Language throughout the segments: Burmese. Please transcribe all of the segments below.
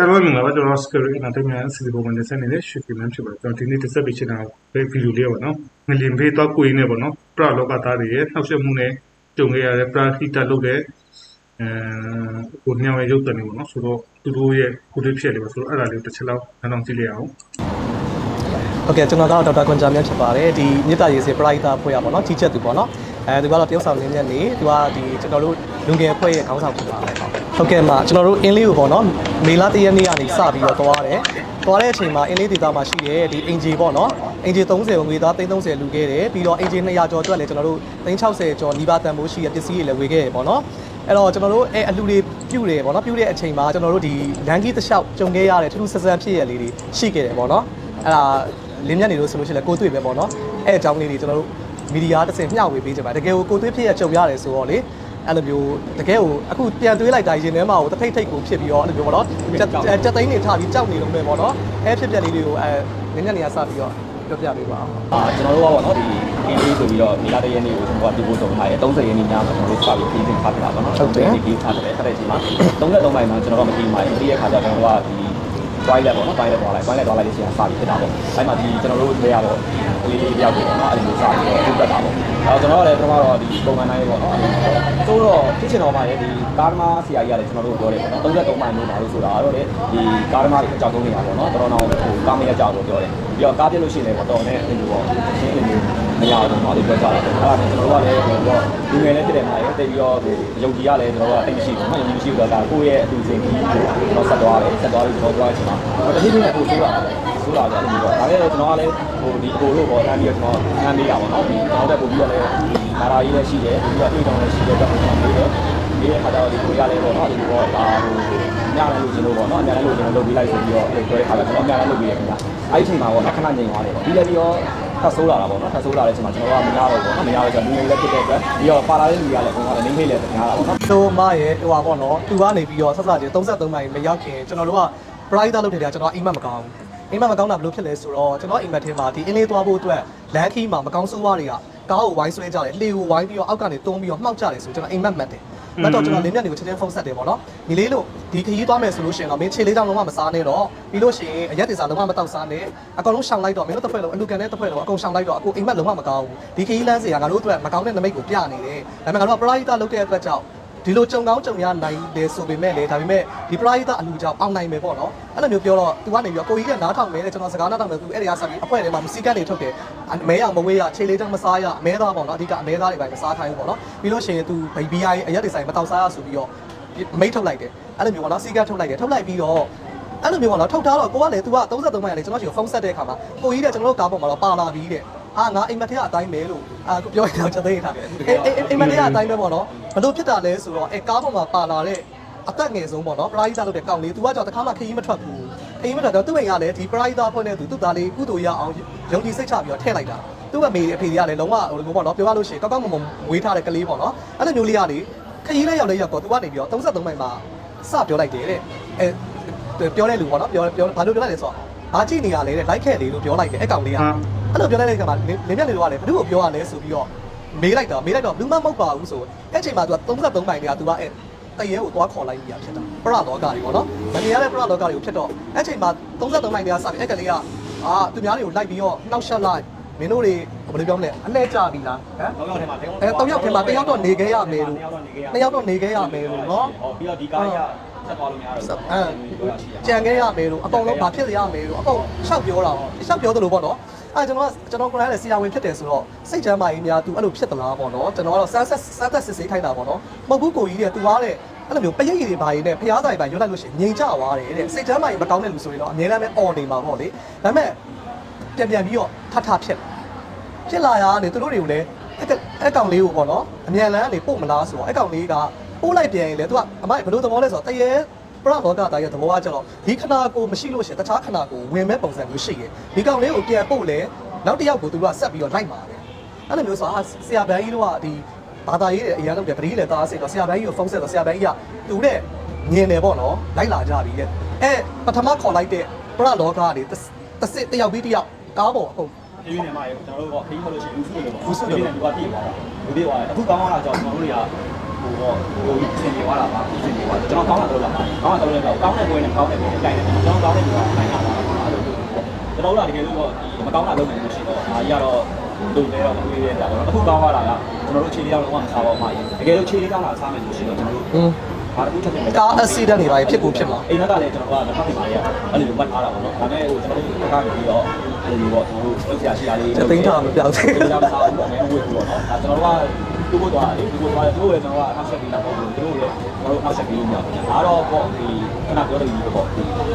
ကျတော့မင်္ဂလာပါကျွန်တော် Security Entertainment စီစဉ်ပုံမှန်တင်ဆက်နေတဲ့ရွှေပြည်မန်းဖြစ်ပါတယ်ကျွန်တော်ဒီနေ့တင်ဆက်ပေးချင်တာဗီဒီယိုလေးပါနော်ငလင်ဘေးတော့ကိုရင်းနေပေါ့နော်ပရလောကသားတွေရဲ့နှောက်ယှက်မှုနဲ့ကြုံခဲ့ရတဲ့ပရာဟိတလုပ်တဲ့အဲကိုညောင်ရဲ့ရုပ်တံတွေပေါ့နော်ဆိုတော့သူတို့ရဲ့ကိုလေးဖြစ်လေပါဆိုတော့အဲ့ဒါလေးကိုတစ်ချက်လောက်နားထောင်ကြည့်လိုက်အောင်ဟုတ်ကဲ့ကျွန်တော်ကတော့ဒေါက်တာကွန်ဂျာမြတ်ဖြစ်ပါတယ်ဒီမြစ်တာရေးစေပရိုက်တာဖွဲ့ရပါတော့ကြီးချက်သူပေါ့နော်အဲဒီကတော့တရုတ်ဆောင်လင်းမြတ်နေသူကဒီကျွန်တော်တို့လူငယ်ဖွဲ့ရဲ့ခေါင်းဆောင်ဖြစ်ပါတယ်ဟုတ် ကဲ့မှာကျွန်တော်တို့အင်းလေးကိုပေါ့နော်မေလတရက်နေ့ကနေစပြီးတော့သွားတယ်သွားတဲ့အချိန်မှာအင်းလေးဒေသမှာရှိတဲ့ဒီအင်ဂျီပေါ့နော်အင်ဂျီ30ကိုငွေသား330လူခဲ့တယ်ပြီးတော့အင်ဂျီ200ကျော်အတွက်လည်းကျွန်တော်တို့360ကျော်နီးပါးတန်ဖိုးရှိတဲ့ပစ္စည်းတွေလည်းဝေခဲ့တယ်ပေါ့နော်အဲ့တော့ကျွန်တော်တို့အဲအလူတွေပြုတ်တယ်ပေါ့နော်ပြုတ်တဲ့အချိန်မှာကျွန်တော်တို့ဒီလန်ကြီးတစ်လျှောက်ကြုံခဲ့ရတဲ့ထူးထူးဆန်းဆန်းဖြစ်ရလေးတွေရှိခဲ့တယ်ပေါ့နော်အဲ့ဒါလင်းမြတ်နေလို့ဆိုလို့ရှိရင်လည်းကိုတွေ့ပဲပေါ့နော်အဲ့အကြောင်းလေးတွေကျွန်တော်တို့မီဒီယာတစ်စင်မျှဝေပေးကြပါတကယ်ကိုကိုတွေ့ဖြစ်ရကြုံရတယ်ဆိုတော့လေ အဲ့လိုမျိုးတကယ်ကိုအခုပြန်တွေးလိုက်တာရင်ထဲမှာကိုတစ်ထိတ်ထိတ်ကိုဖြစ်ပြီးတော့အဲ့လိုမျိုးပေါ့နော်ကြက်ကြက်သိန်းတွေထားပြီးကြောက်နေလုံးပဲပေါ့နော်အဲ့ဖြစ်ပြက်လေးတွေကိုအဲလင်းမြတ်နေရစပြီးတော့ပြောပြပေးပါအောင်အာကျွန်တော်တို့ကပေါ့နော်ဒီအင်းလေးဆိုပြီးတော့ဒီလာတဲ့ရက်နေ့ကိုကျွန်တော်ကဒီပို့ဆောင်ထားရဲ30ရက်နေ့ညမှာကျွန်တော်တို့စပြီးပြီးသင်ဖတ်ပြတာပေါ့နော်ဒီပြီးဖတ်တယ်ဖတ်တဲ့အချိန်မှာ33ပိုင်းမှာကျွန်တော်တို့မကြည့်မှာဒီရဲ့ခါကျကျွန်တော်တို့ကဒီ toilet ပေါ့နော် toilet သွားလိုက် toilet သွားလိုက်လို့ရှိရင်စပြီးဖြစ်တာပေါ့အဲ့မှာဒီကျွန်တော်တို့တွေကတော့ကလေးလေးတယောက်ကိုပေါ့နော်အဲ့ဒီလိုစပြီးတော့ထုတ်တက်တာပေါ့အဲ့တော့ကျွန်တော်ကလည်းပထမတော့ဒီပုံမှန်တိုင်းပေါ့နော်ဆိုတော့ဖြစ်ချင်တော့မှလည်းဒီကားသမားဆရာကြီးကလည်းကျွန်တော်တို့ပြောတယ်ပေါ့နော်33ပိုင်းလို့ပါလို့ဆိုတာတော့လေဒီကားသမားတွေအကြောက်ဆုံးနေတာပေါ့နော်တော်တော်အောင်ဟိုကားမရကြောက်လို့ပြောတယ်ပြီးတော့ကားပြလို့ရှိရင်လည်းပေါ့တော်နဲ့အဲ့လိုပေါ့ရှင်းနေလို့ မရဘူးပေါ့ဒီပြောကြတာအဲ့ဒါနဲ့ကျွန်တော်တို့ကလည်းဟိုတော့လူငယ်လည်းဖြစ်တယ်မှာလေတိတ်ပြီးတော့ဟိုယုံကြည်ရလဲကျွန်တော်တို့ကတိတ်မရှိဘူးနော်ယုံကြည်မရှိဘူးတော့ဒါကိုယ့်ရဲ့အတူစဉ်ကြီးကိုကျွန်တော်ဆက်သွားတယ်ဆက်သွားပြီးကျွန်တော်သွားချင်တာတတိယနဲ့ပို့ဆိုတာဆိုလာတယ်အဲ့လိုမျိုးဒါလည်းကျွန်တော်ကလည်းဟိုဒီအကိုတို့ပေါ့တန်းပြီးတော့ကျွန်တော်ငန်းပေးရပါတော့ဒီကျွန်တော်တက်ပို့ပြီးတော့လည်းမာရာကြီးလည်းရှိတယ်ပြီးတော့အိတ်တောင်လည်းရှိတယ်တော့ကျွန်တော်ပေးတယ်ဒီခါတော့ဒီကိုရလဲပေါ့နော်ဒီဘောဒါဟိုညလည်းလို့ကျွန်တော်ပေါ့နော်ညလည်းလို့ကျွန်တော်လုပ်ပြီးလိုက်ဆိုပြီးတော့အဲ့ပြောတဲ့ခါကကျွန်တော်ညလည်းလုပ်ပြီးရခင်ဗျာအဲ့ဒီချိန်မှာပေါ့နော်ခဏငြိမ်သွားတယ်ပေါ့ပြီးလည်းပြီးတော့ ထပ်ဆိုးလာတာပေါ့နော်ထပ်ဆိုးလာတဲ့အချိန်မှာကျွန်တော်ကမရတော့ဘူးပေါ့နော်မရတော့ကျွန်တော်လူငယ်လည်းဖြစ်တဲ့အတွက်ပြီးတော့ပါလာတဲ့လူတွေကလည်းပုံမှန်လည်းနေဖိတ်လည်းများတာပေါ့နော်ဆိုမရဲ့ဟိုပါပေါ့နော်သူကနေပြီးတော့ဆက်စချင်း33မိုင်မရောက်ခင်ကျွန်တော်တို့က brighter လုပ်တယ်ကြာကျွန်တော်အိမ်မက်မကောင်းဘူးအိမ်မက်မကောင်းတာဘယ်လိုဖြစ်လဲဆိုတော့ကျွန်တော်အိမ်မက်ထဲမှာဒီအင်းလေးသွားဖို့အတွက်လမ်းခီးမှာမကောင်းဆိုးဝါးတွေကကားကိုဝိုင်းဆွဲကြတယ်လှေကိုဝိုင်းပြီးတော့အောက်ကနေတုံးပြီးတော့မှောက်ကြတယ်ဆိုကျွန်တော်အိမ်မက်မှတ်တယ် မတ်တော့ကျွန်တော်လင်းမြတ်တွေကိုချက်ချင်းဖုန်းဆက်တယ်ပေါ့နော်ဒီလေးလို့ဒီခရီးသွားမယ်ဆိုလို့ရှိရင်တော့မင်းခြေလေးတောင်လုံးဝမစားနဲ့တော့ပြီးလို့ရှိရင်အရက်တင်စားလုံးဝမတောက်စားနဲ့အကောင်လုံးရှောင်လိုက်တော့မင်းတို့တစ်ဖွဲ့လုံးအလူကန်တဲ့တစ်ဖွဲ့လုံးအကုန်ရှောင်လိုက်တော့အခုအိမ်မက်လုံးဝမကောင်းဘူးဒီခရီးလမ်းစီကငါတို့အတွက်မကောင်းတဲ့နမိတ်ကိုပြနေတယ်ဒါပေမဲ့ငါတို့က private လုပ်တဲ့အတွက်ကြောင့် ဒီလိုကြုံကောင်းကြုံရနိုင်တယ်ဆိုပေမဲ့လေဒါပေမဲ့ဒီပရိသတ်အလူကြောင့်အောင်နိုင်မယ်ပေါ့နော်အဲ့လိုမျိုးပြောတော့သူကနေပြီးတော့ကိုကြီးကနားထောင်မယ်တဲ့ကျွန်တော်စကားနားထောင်မယ်သူအဲ့ဒီကဆက်ပြီးအဖွဲထဲမှာမစီကတ်တွေထုတ်တယ်အမဲရမဝေးရခြေလေးတက်မစားရအမဲသားပေါ့နော်အဓိကအမဲသားတွေပဲမစားထိုင်ဘူးပေါ့နော်ပြီးလို့ရှိရင်သူဘိဘီယာရဲ့အရက်တွေဆိုင်မတောက်စားရဆိုပြီးတော့မိတ်ထုတ်လိုက်တယ်အဲ့လိုမျိုးပေါ့နော်စီကတ်ထုတ်လိုက်တယ်ထုတ်လိုက်ပြီးတော့အဲ့လိုမျိုးပေါ့နော်ထုတ်ထားတော့ကိုကလည်း तू က33မိုင်လေကျွန်တော်ရှိကိုဖုန်းဆက်တဲ့အခါမှာကိုကြီးကကျွန်တော်တို့ကားပေါ်မှာတော့ပါလာပြီတဲ့ အာငါအိမ်မက်ထဲကအတိုင်းပဲလို့အာပြောရတော့ချက်သေးထားတယ်အိမ်အိမ်မက်ထဲကအတိုင်းပဲပေါ့နော်ဘလို့ဖြစ်တာလဲဆိုတော့အဲကားပေါ်မှာပါလာတဲ့အသက်ငယ်ဆုံးပေါ့နော်ပရိသတ်လုပ်တဲ့ကောင်လေး तू ကကြောင့်တခါမှခရီးမထွက်ဘူးခရီးမထွက်တော့သူ့အိမ်ကလည်းဒီပရိသတ်ဖွဲ့နေသူသူ့သားလေးကုသိုလ်ရအောင်ယုံကြည်စိတ်ချပြီးတော့ထည့်လိုက်တာသူ့အမေအဖေတွေကလည်းလုံးဝဟိုလိုပေါ့နော်ပြောရလို့ရှိရင်ကောက်ကောက်မုံမုံဝေးထားတဲ့ကလေးပေါ့နော်အဲ့လိုမျိုးလေးကလေခရီးလေးရောက်လေးရောက်တော့ तू ကနေပြီးတော့33မိုင်မှာစပြောလိုက်တယ်တဲ့အဲပြောတဲ့လူပေါ့နော်ပြောပြောဘာလို့ပြောလိုက်လဲဆိုတော့ဘာကြည့်နေရလဲတဲ့ like ခဲ့လေလို့ပြောလိုက်တယ်အဲ့ကောင်လေးက အဲ့လိုပြောလိုက်တဲ့ခါမှာလင်းမြတ်နေတော့ကလည်းဘယ်သူ့ကိုပြောရလဲဆိုပြီးတော့မေးလိုက်တော့မေးလိုက်တော့လူမမဟုတ်ပါဘူးဆိုအဲ့ချိန်မှာ तू က33ပိုင်တွေက तू ကအဲ့တရဲကိုသွားခေါ်လိုက်ပြီးရဖြစ်တာပရလောကတွေပေါ့နော်မနေရတဲ့ပရလောကတွေကိုဖြစ်တော့အဲ့ချိန်မှာ33ပိုင်တွေကစပြီးအဲ့ကလေးကအာသူများတွေကိုလိုက်ပြီးတော့နှောက်ရှက်လိုက်မင်းတို့တွေဘယ်လိုပြောမလဲအလဲကြပြီလားဟမ်တော့ရောက်ထဲမှာအဲတောင်ရောက်ခင်မှာတယောက်တော့နေခဲ့ရမယ်လို့တယောက်တော့နေခဲ့ရမယ်လို့နော်ဟောပြီးတော့ဒီကားရဆက်သွားလို့မရတော့ဘူးအဲကြံခဲ့ရမယ်လို့အကောင်လုံးဘာဖြစ်ရမယ်လို့အကောင်ရှောက်ပြောတာရှောက်ပြောတယ်လို့ပေါ့နော် အဲကျွန်တော်ကကျွန်တော်ကိုယ်တိုင်လည်းဆရာဝန်ဖြစ်တယ်ဆိုတော့စိတ်ချမ်းသာရေးများသူအဲ့လိုဖြစ်သလားပေါ့နော်ကျွန်တော်ကတော့စမ်းဆက်စမ်းသက်စစ်ဆေးခိုင်းတာပေါ့နော်မဟုတ်ဘူးကိုကြီးတဲ့သူကတဲ့အဲ့လိုမျိုးပရိတ်ရည်တွေဘာရည်နဲ့ဖျားဆိုင်ပိုင်းရွတ်လိုက်လို့ရှိရင်ငြိမ်ချသွားတယ်တဲ့စိတ်ချမ်းသာရေးမကောင်းတဲ့လူဆိုရင်တော့အများအားဖြင့်អော်နေမှာပေါ့လေဒါပေမဲ့ပြန်ပြန်ပြီးတော့ထထဖြစ်လာဖြစ်လာရကနေသူတို့တွေကိုလည်းအဲ့ကအဲ့ကောင်လေးကိုပေါ့နော်အမြန်လန်းကနေပို့မလားဆိုတော့အဲ့ကောင်လေးကပို့လိုက်ပြန်ရင်လေသူကအမဘယ်လိုသဘောလဲဆိုတော့တရေ ပရဘောကတာရဲ့သဘောကကျတော့ဒီခဏကိုမရှိလို့ရှိရင်တခြားခဏကိုဝင်မဲ့ပုံစံမျိုးရှိရဲ့ဒီကောင်လေးကိုပြန်ပို့လေနောက်တစ်ယောက်ကိုသူကဆက်ပြီးတော့လိုက်မှာပဲအဲ့လိုမျိုးဆိုအာဆရာဘန်းကြီးတို့ကဒီဘာသာရေးတွေအရင်လုပ်တယ်ပရိလေသားစိတ်တော့ဆရာဘန်းကြီးကိုဖုန်းဆက်တော့ဆရာဘန်းကြီးကသူနဲ့ညင်တယ်ပေါ့နော်လိုက်လာကြပြီတဲ့အဲပထမခေါ်လိုက်တဲ့ပရလောကကနေတစ်စစ်တစ်ယောက်ပြီးတစ်ယောက်ကားပေါ်အကုန်ဒီနေ့မှာကျွန်တော်တို့ကခရီးထွက်လို့ရှိရင်လူစုလို့ပေါ့လူစုလို့လူကပြေးသွားတာလူပြေးသွားတယ်အခုကောင်းလာကြောင်ကျွန်တော်တို့တွေက ဟိုတော့ဟိုစင်ပြေသွားတာပါစင်ပြေသွားကျွန်တော်ကောင်းတာတော့လာကောင်းတာတော့လည်းကောင်းတဲ့ပွဲနဲ့ကောင်းတဲ့ပွဲနဲ့ကြိုက်တယ်ကျွန်တော်ကောင်းတဲ့ပွဲကနိုင်တာပါအဲ့လိုကျွန်တော်တို့ကတကယ်လို့မကောင်းတာလုပ်နေလို့ရှိတော့အာကြီးကတော့လူတွေတော့မတွေးရတာပေါ့နော်အခုကောင်းသွားတာကကျွန်တော်တို့ခြေလေးတော့လုံးဝမစားပါဘူးမှာတကယ်လို့ခြေလေးကောင်းတာစားမယ်ဆိုရှင်တော့ကျွန်တော်တို့ဟင်းဘာတစ်ခုချက်ဖြစ်ကားအက်ဆီဒန့်တွေပါဖြစ်ကိုဖြစ်မှာအိမ်ကလည်းကျွန်တော်ကတစ်ခါပြင်ပါရအဲ့လိုပတ်ထားတာပေါ့နော်ဒါနဲ့ဟိုကျွန်တော်တို့တစ်ခါပြီးတော့အဲ့လိုပေါ့ကျွန်တော်တို့လုပ်စရာရှိတာလေးသိန်းထားမပြောက်သေးဒီလောက်စားဘူးပေါ့မယ်ဝေးဘူးပေါ့နော်ဒါကျွန်တော်တို့က တူဖို့သွားတယ်တူဖို့သွားတယ်သူတို့လည်းကျွန်တော်ကအထောက်ဆက်ပြီးလာပေါ့သူတို့လည်းကျွန်တော်တို့အထောက်ဆက်ပြီးလို့မရဘူးဒါတော့ပေါ့ဒီခဏပြောတယ်ကြီးပေါ့ဒီဟိုက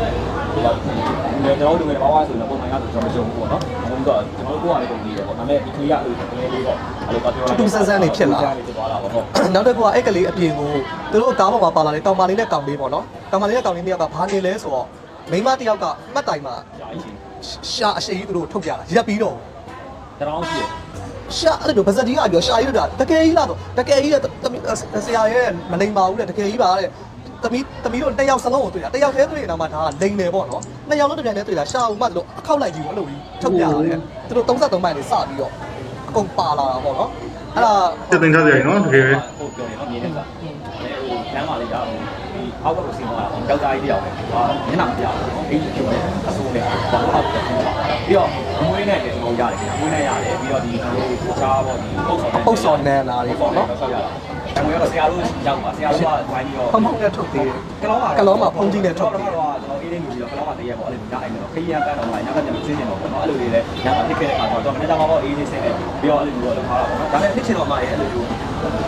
ကျွန်တော်တို့လည်းဘာဝဆိုတော့ပုံမှန်ကတော့ကျွန်တော်မကြုံဘူးပေါ့နော်အခုတော့ကျွန်တော်တို့ကိုယ်ကလည်းပုံပြီးတယ်ပေါ့ဒါပေမဲ့ဒီခရီးကအဲ့လိုလေးလေးပေါ့အဲ့လိုပါပြောဖြစ်သွားတာပေါ့ဟုတ်နောက်တစ်ခုကအဲ့ကလေးအပြင်ကိုသူတို့ကားပေါ်မှာပါလာတဲ့ကောင်မလေးနဲ့ကောင်လေးပေါ့နော်ကောင်မလေးနဲ့ကောင်လေးနှစ်ယောက်ကဘာနေလဲဆိုတော့မိန်းမတစ်ယောက်ကမှတ်တိုင်မှာကြာကြီးရှာအရှိကြီးသူတို့ထုတ်ပြတာရက်ပြီးတော့တောင်းရှိတယ် ရှာအဲ့လိုဗဇက်ကြီးကပြောရှာကြီးတို့တာတကယ်ကြီးလားဆိုတကယ်ကြီးတဲ့ဆရာရဲ့မလိမ္မာဘူးတဲ့တကယ်ကြီးပါတဲ့သမီးသမီးတို့တစ်ယောက်စလုံးကိုတွေ့တာတစ်ယောက်တည်းတွေ့ရင်တော့မှဒါကလိန်တယ်ပေါ့နော်နှစ်ယောက်လုံးတစ်ပြိုင်တည်းတွေ့တာရှာအောင်မှတို့အခောက်လိုက်ကြီးအဲ့လိုကြီးထုတ်ပြတာတဲ့သူတို့33မိုင်နေစပြီးတော့အကုန်ပါလာတာပေါ့နော်အဲ့ဒါတက်သိမ်းထားကြရနော်တကယ်ပဲဟုတ်ပြောနေတော့မြင်နေတာအဲဟိုလမ်းမှာလေးကဒီ အောက်ကကိုဆင်းသွားတာပေါ့ယောက်ျားကြီးတယောက်ပဲဟာမျက်နှာမပြဘူးနော်အိမ်ကျုံနဲ့အဆိုးနဲ့ဘာလို့ဟုတ်တယ်ပြီးတော့အမွေးနဲ့လည်းကျွန်တော်ရတယ်အမွေးနဲ့ရတယ်ပြီးတော့ဒီကျွန်တော်တို့ချားပေါ့ဒီပုတ်ဆော်နဲ့ပုတ်စော်နန်လာတွေပေါ့နော်ဆောက်ရတာအမွေးကတော့ဆရာတို့ရောက်ပါဆရာတို့ကဝိုင်းပြီးတော့ဖုံဖုံနဲ့ထုတ်သေးတယ်ကလောမှာကလောမှာဖုံးကြီးနဲ့ထုတ်တော့ကျွန်တော်အေးလေးမျိုးပြီးတော့ကလောမှာတည်းရပေါ့အဲ့လိုညအိမ်တော့ခရီးရန်ပန်းတော့မှညကပြန်စင်းနေတော့ပေါ့နော်အဲ့လိုလေးလည်းညမှာဖြစ်ခဲ့တဲ့အခါတော့မနေ့ကမှပေါ့အေးလေးစင်းနေပြီးတော့အဲ့လိုမျိုးတော့ထားတာပေါ့နော်ဒါပေမဲ့ဖြစ်ချင်တော့မှအဲ့လိုမျိုး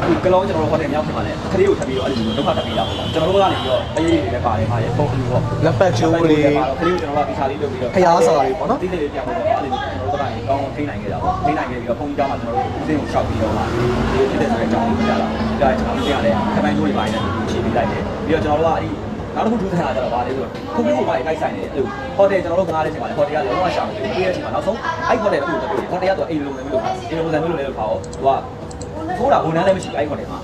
ဒီကလောကျွန်တော်တို့ဟိုတယ်မြောက်ဖြစ်ပါလေခရီးကိုထပ်ပြီးတော့အဲ့လိုမျိုးဒုက္ခတက်ပြီးတာပေါ့ကျွန်တော်တို့ကနေပြီးတော့အေးလေးတွေလည်းပါတယ်ဟာရေပုံပြီးတော့လက်ပတ်ကျိုးလေးခရီးကိုကျွန်တော်ကဒီစားလေးလုပ်ပြီးတော့ဖျားစာတွေပေါ့နော်ဒီလေးလေးပြန်ဖို့တော့အဲ့လိုကျွန်တော်တို့ကနေကောင်းထိနိုင်ခဲ့တာပေါ့ထိနိုင်ခဲ့ပြီးတော့ပုံကြီးကြောင်းမှာကျွန်တော်တို့စင်းကိုရှောက်ပြီးတော့မှဒီဖြစ်တဲ့ဆိုတဲ့အကြောင်းကိုကြားလာဒါကျွန်တော်တို့ကလည်းခပိုင်းကျိုးတွေပါတယ်ခြေပြီးလိုက်တယ်ပြီးတော့ကျွန်တော်တို့ကအဲ့ဒီနောက်တစ်ခုထူးဆန်းတာကျတော့ဗာလေဆိုတော့ခုခုကတိုက်ဆိုင်နေတယ်အဲ့လိုဟိုတယ်ကျွန်တော်တို့ငားလေးချိန်မှာဟိုတယ်ကလုံးဝရှောင်ပြီးပြီးရဲ့ချိန်မှာနောက်ဆုံးအဲ့ဟိုတယ်တစ်ခုတက်ပြီးဟိုတယ်ကတော့အိမ်လိုမျိုးလို့အိမ်လိုစံမျိုးလိုလည်းလို့ထားတော့သူက ထိုးတာဝန်ထမ်းလည်းမရှိအဲ့ဟိုတယ်မှာ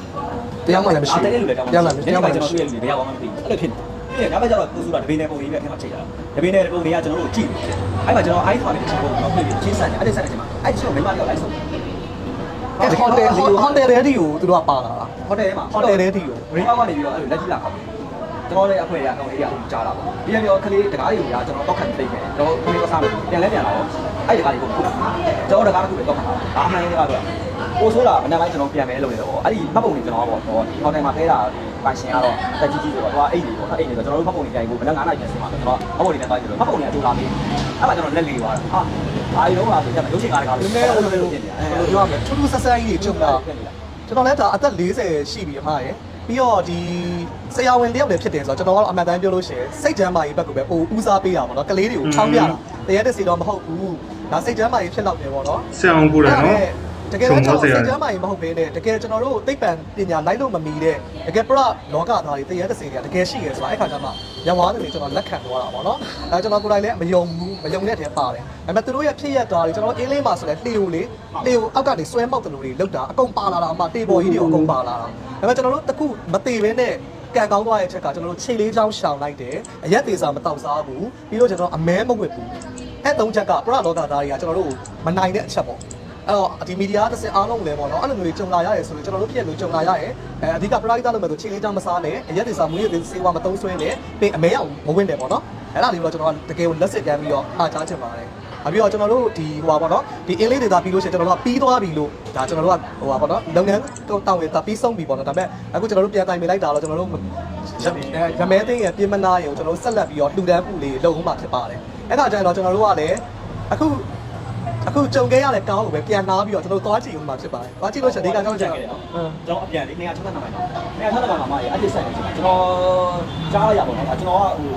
တရားမှလည်းမရှိအဲ့တယ်လို့လည်းတောင်းတရားမှလည်းတတရားယ်မှမှလည်းကျွန်မရှိတော်တွေ့ရလို့ဘယ်ရောက်မှမသိဘူးအဲ့လိုဖြစ်နေပြီးရင်နောက်ဘက်ကျတော့ကိုစုတာတပင်းနဲ့ပုံလေးပဲထဲမှာချိန်ရတာတပင်းနဲ့ပုံလေးကကျွန်တော်တို့ကြည့်အဲ့မှာကျွန်တော်အိုက်သွားတယ်ချက်ပုံတော့ပြင်ချင်းဆန်တယ်အဲ့ဒီဆန်တဲ့အချိန်မှာအဲ့ချက်ကိုမိမတယောက်လိုက်ဆုံးအဲ့ဟိုတယ်ဟိုတယ်ရဲဒီကိုသူတို့ကပါလာတာဟိုတယ်ထဲမှာဟိုတယ်ရဲဒီကိုရင်းအောက်ကနေပြီးတော့အဲ့လိုလက်ကြည့်လာခေါက်ကျွန်တော်လည်းအဖွဲရအောင်အေးရအောင်ကြားလာပါပြီးရင်ပြီးတော့ကလေးတကားတွေကိုကျွန်တော်တော့ခံသိခဲ့ကျွန်တော်ခလေးကစားမယ်ပြန်လဲပြန်လာတော့ အဲ့ဒီတကားတွေကိုကျွန်တော်တကားတစ်ခုပဲတော့ခံတာအားမှန်ရေးကတော့ကိုဆိုးတာမနေ့ပိုင်းကျွန်တော်ပြန်မယ်လို့လေတော့အဲ့ဒီမှတ်ပုံတွေကျွန်တော်ပေါ့ဟိုဟိုတယ်မှာဖဲတာပိုင်ရှင်ကတော့တက်ကြီးကြီးဆိုတော့ဟိုအိတ်တွေပေါ့အိတ်တွေဆိုကျွန်တော်တို့မှတ်ပုံတွေကြိုင်ကိုမနေ့9နာရီပြန်ဆင်းမှာကျွန်တော်မှတ်ပုံတွေနဲ့တိုင်းဆိုတော့မှတ်ပုံတွေကတူလာပြီအဲ့မှာကျွန်တော်လက်လေးသွားတာဟာအာရုံးလာဆိုကြတယ်ရုပ်ရှင်ကားတကားနည်းနည်းဟိုလိုဘယ်လိုပြောရမလဲထူးထူးဆန်းဆန်းကြီးတွေချုပ်လာကျွန်တော်လည်းဒါအသက်40ရှိပြီအမရယ်ပြီးတော့ဒီဆရာဝန်တယောက်လည်းဖြစ်တယ်ဆိုတော့ကျွန်တော်ကတော့အမှန်တမ်းပြောလို့ရှိရင်စိတ်ချမ်းသာရေးဘက်ကိုပဲပိုဦးစားပေးတာပေါ့နော်ကလေးတွေကိုချောင်းပြတာတရားတစ်စီတော့မဟုတ်ဘူး ဒါစိတ်ချမ်းသာရေးဖြစ်တော့တယ်ပေါ့နော်ဆရာအောင်ကိုယ်တိုင်နော်တကယ်တော့ကျွန်တော်စိတ်ကြမ်းမှရင်မဟုတ်ဘဲနဲ့တကယ်ကျွန်တော်တို့သိပ္ပံပညာလိုက်လို့မမီတဲ့တကယ်ပရလောကသားတွေတရားတစ်စီတွေကတကယ်ရှိရဲဆိုတာအဲ့ခါကျမှရဝါတယ်ကျွန်တော်လက်ခံသွားတာပေါ့နော်အဲကျွန်တော်ကိုယ်တိုင်လည်းမယုံဘူးမယုံတဲ့တည်းပါတယ်ဒါပေမဲ့သူတို့ရဲ့ဖြစ်ရက်သားတွေကျွန်တော်အင်းလေးမှာဆိုလဲလှေကိုလေလှေကိုအောက်ကနေဆွဲမောက်တယ်လို့တွေလောက်တာအကုန်ပါလာတာအမှတေပေါ်ကြီးတွေအကုန်ပါလာတာဒါပေမဲ့ကျွန်တော်တို့တခုမသေးဘဲနဲ့ကံကောင်းသွားတဲ့ချက်ကကျွန်တော်တို့ခြေလေးချောင်းရှောင်လိုက်တယ်အရက်သေးစာမတောက်စားဘူးပြီးတော့ကျွန်တော်အမဲမဝစ်ဘူး အဲ့သုံးချက်ကပရလောကသားတွေကကျွန်တော်တို့မနိုင်တဲ့အချက်ပေါ့အဲ့တော့ဒီမီဒီယာတစ်စင်အားလုံးလည်းပေါ့နော်အဲ့လိုမျိုးကြုံလာရရဲဆိုရင်ကျွန်တော်တို့ဖြစ်လို့ကြုံလာရရဲအဲအဓိကပရိုက်တာလုပ်မယ်ဆိုချိန်လေးချောင်းမစားနဲ့အရက်တွေစားမွေးတွေစေဝါမသုံးဆွဲနဲ့ပြီးအမဲအောင်မဝင်တယ်ပေါ့နော်အဲ့ဒါလေးတော့ကျွန်တော်ကတကယ်ကိုလက်စစ်ကမ်းပြီးတော့အားချချင်ပါတယ်အပြီးတော့ကျွန်တော်တို့ဒီဟိုပါပေါ့နော်ဒီအင်းလေးဒေတာပြီးလို့ရှိရင်ကျွန်တော်တို့ကပြီးသွားပြီလို့ဒါကျွန်တော်တို့ကဟိုပါပေါ့နော်လုပ်ငန်းတောင်းရတာပြီးဆုံးပြီပေါ့နော်ဒါပေမဲ့အခုကျွန်တော်တို့ပြန်တိုင်မိလိုက်တာတော့ကျွန်တော်တို့ရမဲသိန်းရဲ့ပြင်မနာရေကိုကျွန်တော်တို့ဆက်လက်ပြီးတော့လှူဒန်းမှုလေးလုပ်ဦးမှာဖြစ်ပါတယ် အဲ့ဒါကြရင်တော့ကျွန်တော်တို့ကလည်းအခုအခုကြုံခဲ့ရတဲ့ကားကိုပဲပြန်လာပြီးတော့ကျွန်တော်သွားကြည့်ဦးမှာဖြစ်ပါတယ်။သွားကြည့်လို့ရှိရင်ဒီကကြောက်ကြတယ်။ကျွန်တော်အပြန်လေးနေရာ60နာမိုင်တော့နေရာ60နာမိုင်မှာအဲ့ဒီဆိုင်ကိုကျွန်တော်ကြားရရပါတော့ကျွန်တော်ကဟို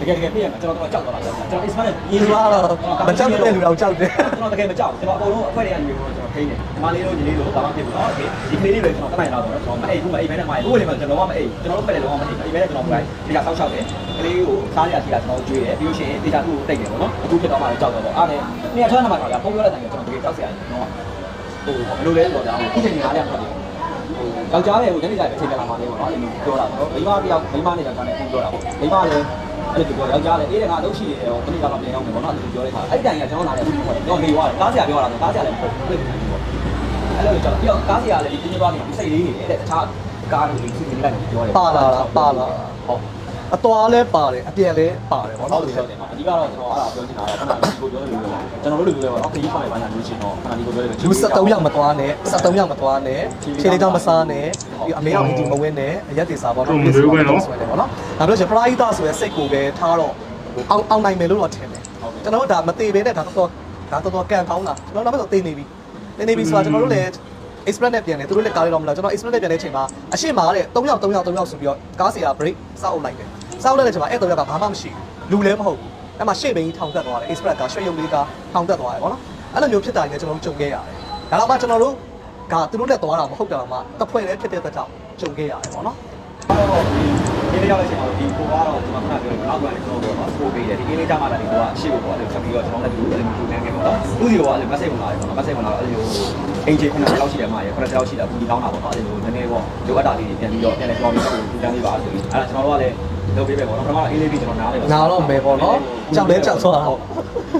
တကယ်တကယ်ပြည့်ရမှာကျွန်တော်တော့ကြောက်သွားတာကျွန်တော် is fun ဒီလိုကတော့မကြောက်တဲ့လူတော့ကြောက်တယ် ကျွန်တော်တကယ်မကြောက်ကျွန်တော်အကုန်လုံးအခွက်တွေကနေပြီးတော့ကျွန်တော်ခိနေဒီမလေးတို့ညီလေးတို့ဒါမှမဖြစ်ဘူးเนาะโอเคဒီကလေးလေးတွေကျွန်တော်တမိုင်လာတော့ကျွန်တော်မအိပ်ဘူးမအိပ်ဘဲနဲ့မအိပ်ဘူးလေမှာကျွန်တော်ကမအိပ်ကျွန်တော်တို့ပဲလည်းလုံးဝမအိပ်အိပ်ဘဲနဲ့ကျွန်တော်လိုက်ဒီကဆောက်ရှောက်တယ်ကလေးကိုစားရရှိတာကျွန်တော်ကြွေးတယ်ပြီးလို့ရှိရင်ဒေတာသူ့ကိုတိတ်တယ်ပေါ့နော်အခုဖြစ်တော့မှကြောက်တော့ပေါ့အားနဲ့နေရာ60နာမိုင်မှာပုံပြောတဲ့တိုင်ကျွန်တော်တကယ်ကြောက်စရာတယ်เนาะဟိုဘယ်လိုလဲဆိုတော့ဒါအခုချိန်နေအားရဖတ်တယ် ဟိုယောက်ျားလေးကိုညနေကျရင်ချိန်ကြလာမှလေးပေါ့နော်အဲ့လိုပြောတာပေါ့မိန်းမတယောက်မိန်းမနဲ့ယောက်ျားနဲ့ပြောတာပေါ့မိန်းမလည်း အဲ့လိုပြောယောက်ျားလည်းအေးတယ်ငါအလုပ်ရှိနေတယ်ဟိုတနေ့ကတော့ပြန်ရောက်မယ်ပေါ့နော်အဲ့လိုပြောတဲ့ခါအဲ့တိုင်ကကျွန်တော်လာတယ်အခုခေါ်တယ်ကျွန်တော်နေသွားတယ်ကားဆရာပြောတာဆိုကားဆရာလည်းပြောတယ်အဲ့လိုကြောက်ပြီးတော့ကားဆရာလည်းဒီပြင်းသွားတယ်ဒီစိတ်လေးနေတယ်တခြားကားလို့ဒီစီစဉ်လိုက်ပြောတယ်ပါလာတာပါလာတာဟုတ် အတော်လည်းပါတယ်အပြန်လည်းပါတယ်ဗောဟုတ်နော် တယ်ဟုတ်တယ်အဓိကတော့ကျွန်တော်အဲ့ဒါပြောချင်တာကခဏဒီကိုပြောလို့ကျွန်တော်တို့လိုပြောတော့ခရီးဆောင်ရပါလားလို့ရှိရင်တော့ခဏဒီကိုပြောလို့လူ73ရောက်မသွားနဲ့73ရောက်မသွားနဲ့ခြေလေးတော့မစားနဲ့ဒီအမေအောင်ဒီမဝင်နဲ့အရက်တွေစားပေါ့နော်ဆွဲတယ်ပေါ့နော်ဒါပြောချင်ပရာဟိတဆိုရဲစိတ်ကိုပဲထားတော့အောင်အောင်နိုင်မယ်လို့တော့ထင်တယ်ကျွန်တော်တို့ဒါမသေးဘဲနဲ့ဒါတော့ဒါတော့ကန်ကောင်းတာကျွန်တော်နောက်မှဆိုသေနေပြီသေနေပြီဆိုတာကျွန်တော်တို့လည်း express နဲ့ပြန်တယ်သူတို့လည်းကားလေးတော့မလားကျွန်တော် express နဲ့ပြန်တဲ့အချိန်မှာအရှိမာတဲ့3ယောက်3ယောက်3ယောက်ဆိုပြီးတော့ကားစီက break စောက်အုပ်လိုက်တယ် စောက်လိုက်တဲ့အချိန်မှာအဲ့3ယောက်ကဘာမှမရှိဘူးလူလည်းမဟုတ်ဘူးအဲ့မှာရှေ့ဘင်းကြီးထောင်တက်သွားတယ် express ကရွှေရုပ်လေးကထောင်တက်သွားတယ်ပေါ့နော်အဲ့လိုမျိုးဖြစ်တာကြီးလည်းကျွန်တော်တို့ကြုံခဲ့ရတယ်ဒါတော့မှကျွန်တော်တို့ကသူတို့နဲ့သွားတာမဟုတ်တာမှတစ်ဖွဲ့လည်းဖြစ်တဲ့အတွက်ကြောင့်ကြုံခဲ့ရတယ်ပေါ့နော်တော့ဒီအင်းလေး ရောက်တဲ့အချိန်မှာဒီကိုကတော့ကျွန်တော်ခဏပြောတယ်နောက်ကနေကျွန်တော်တို့ပို့ပေးတယ်ဒီအင်းလေးကြမှာလည်းကိုကအရှိကိုပေါ့အဲ့လိုဆက်ပြီးတော့ကျွန်တော်လည်းဒီလိုအဲ့လိုမျိုးပြန်ခဲ့ပေါ့နော်သူစီကအဲ့လို message ဝင်လာတယ်ပေါ့နော် message ဝင်လာတော့အဲ့လိုအင်ဂျီခုနကလောက်ရှိတယ်မှာရခုနကလောက်ရှိတာဘူးဒီကောင်းတာပေါ့နော်အဲ့လိုနည်းနည်းပေါ့လိုအပ်တာလေးတွေပြန်ပြီးတော့ပြန်လဲပြောပြီးတော့ဒီတန်းလေးပါဆိုပြီးအဲ့ဒါကျွန်တော်တို့ကလည်းလုပ်ပေးပဲပေါ့နော်ပထမအင်းလေးပြီးကျွန်တော်နားလေနားတော့မယ်ပေါ့နော်ကြောက်လဲကြောက်သွားတာဟုတ်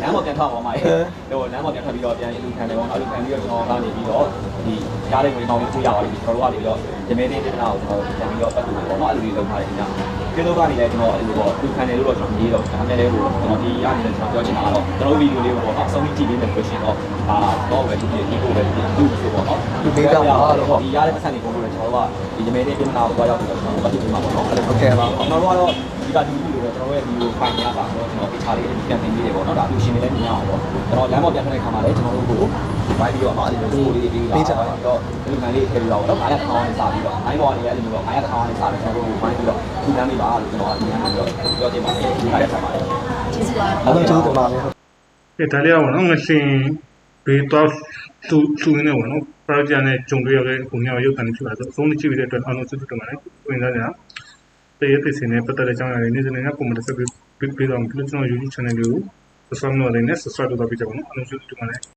လမ်းပေါ်ပြန်ထွက်သွားမှာလေဟိုလမ်းပေါ်ပြန်ထွက်ပြီးတော့ပြန်အလူခံတယ်ပေါ့နော်အလူခံပြီးတော့ကျွန်တော်ကနေပြီးတော့ဒီရားတဲ့ငွေပေါင်းကိုကျရပါလိမ့်မယ်ကျွန်တော်တို့ကနေပြီးတော့ရမဲတဲ့ပြဿနာကိုကျွန်တော်ပြန်ပြီးတော့ပတ်သက်မှာပေါ့နော်အလူတွေလုပ်ထားတယ်ခင်ဗျာဒီလိုကနေလည်းကျွန်တော်အလူပေါ့လူခံတယ်လို့တော့ကျွန်တော်ရေးတော့ဒါနဲ့လည်းဟိုကျွန်တော်ဒီရနေတယ်ကျွန်တော်ပြောချင်တာကတော့ကျွန်တော်ဗီဒီယိုလေးကိုပေါ့နော်အဆုံးထိကြည့်ပေးမယ်ဆိုရှင်တော့ဒါတော့ပဲဒီဒီကိုပဲဒီလူဆိုပေါ့နော်ဒီဒေတာပါတော့ဒီရတဲ့ပတ်စံတွေကိုလည်းကျွန်တော်ကဒီရမဲတဲ့ပြဿနာကိုတွားရောက်ပြီးတော့ကျွန်တော်ပတ်သက်မှာပေါ့နော်ဟုတ်ကဲ့ပါကျွန်တော်တို့ကတော့ဒီကဒီ တော့ကျွန်တော်ရဲ့ဗီဒီယိုဖိုင်ရတာတော့ကျွန်တော်ပြချလေးပြန်တင်ပေးတယ်ပေါ့နော်ဒါလူရှင်တွေလည်းမြင်အောင်ပေါ့ကျွန်တော်လမ်းပေါ်ပြန်ထွက်တဲ့ခါမှာလည်းကျွန်တော်တို့ကိုဝိုင်းပြီးတော့အဲ့ဒီလိုကိုလေးတွေပြီးတာတော့ဒီမှန်လေးထည့်ပြီးတော့တော့900ထောင်နဲ့စပြီးတော့9ဘော်နေအဲ့ဒီလိုတော့900ထောင်နဲ့စပြီးကျွန်တော်တို့ဝိုင်းပြီးတော့ဒီလမ်းလေးပါလို့ကျွန်တော်အမြင်ပြီးတော့ပြောချင်ပါတယ်ဒီခါရဆက်ပါတယ်အဲ့လိုကျိုးတင်ပါမယ်ကဲဒါလေးကပေါ့နော်ငရှင်ဘေးတော့သူသူနေတယ်ပေါ့နော်ပရိုဂျက်နဲ့ဂျုံတွေရတဲ့ကိုညောင်ရုပ်ကန်နေဖြစ်လာဆိုအဆုံးကြည့်ပြီးတဲ့အတွက်အားလုံးကျေးဇူးတင်ပါတယ်ဝင်စားကြ တရေပစ္စည်းနဲ့ပတ်သက်တဲ့အကြောင်းအရာတွေနေ့စဉ်နဲ့ပုံမှန်တစ်ဆက်ပြီးပြီးတော့ကျွန်တော် YouTube channel လေးကို subscribe လုပ်နေနဲ့ subscribe လုပ်ပေးကြပါဦးအားလုံးကျေးဇူးတင်ပါတယ်